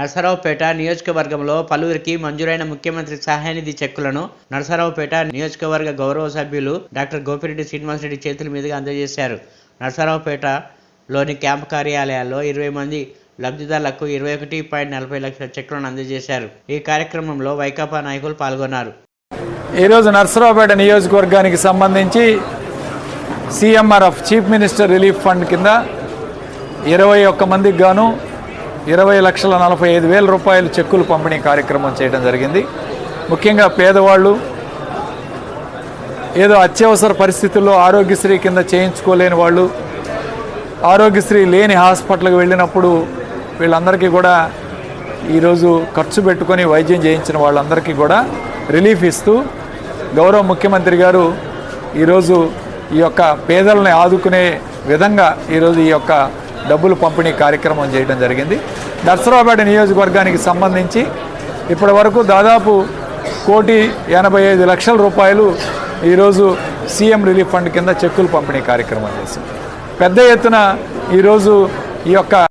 నరసరావుపేట నియోజకవర్గంలో పలువురికి మంజూరైన ముఖ్యమంత్రి సహాయనిధి చెక్కులను నరసరావుపేట నియోజకవర్గ గౌరవ సభ్యులు డాక్టర్ గోపిరెడ్డి శ్రీనివాసరెడ్డి చేతుల మీదుగా అందజేశారు. నరసరావుపేటలోని క్యాంపు కార్యాలయాల్లో ఇరవై మంది లబ్ధిదారులకు ఇరవై ఒకటి పాయింట్ నలభై లక్షల చెక్కులను అందజేశారు. ఈ కార్యక్రమంలో వైకాపా నాయకులు పాల్గొన్నారు. ఈరోజు నరసరావుపేట నియోజకవర్గానికి సంబంధించి CMRF chief minister relief fund కింద ఇరవై ఒక్క మందికి గాను ఇరవై లక్షల నలభై ఐదు వేల రూపాయలు చెక్కులు పంపిణీ కార్యక్రమం చేయడం జరిగింది. ముఖ్యంగా పేదవాళ్ళు ఏదో అత్యవసర పరిస్థితుల్లో ఆరోగ్యశ్రీ కింద చేయించుకోలేని వాళ్ళు ఆరోగ్యశ్రీ లేని హాస్పిటల్కి వెళ్ళినప్పుడు వీళ్ళందరికీ కూడా ఈరోజు ఖర్చు పెట్టుకొని వైద్యం చేయించిన వాళ్ళందరికీ కూడా రిలీఫ్ ఇస్తూ గౌరవ ముఖ్యమంత్రి గారు ఈరోజు ఈ యొక్క పేదలని ఆదుకునే విధంగా ఈరోజు ఈ యొక్క డబ్బులు పంపిణీ కార్యక్రమం చేయడం జరిగింది. నర్సరావుపేట నియోజకవర్గానికి సంబంధించి ఇప్పటి వరకు దాదాపు కోటి ఎనభై ఐదు లక్షల రూపాయలు ఈరోజు సీఎం రిలీఫ్ ఫండ్ కింద చెక్కులు పంపిణీ కార్యక్రమం చేసింది. పెద్ద ఎత్తున ఈరోజు ఈ యొక్క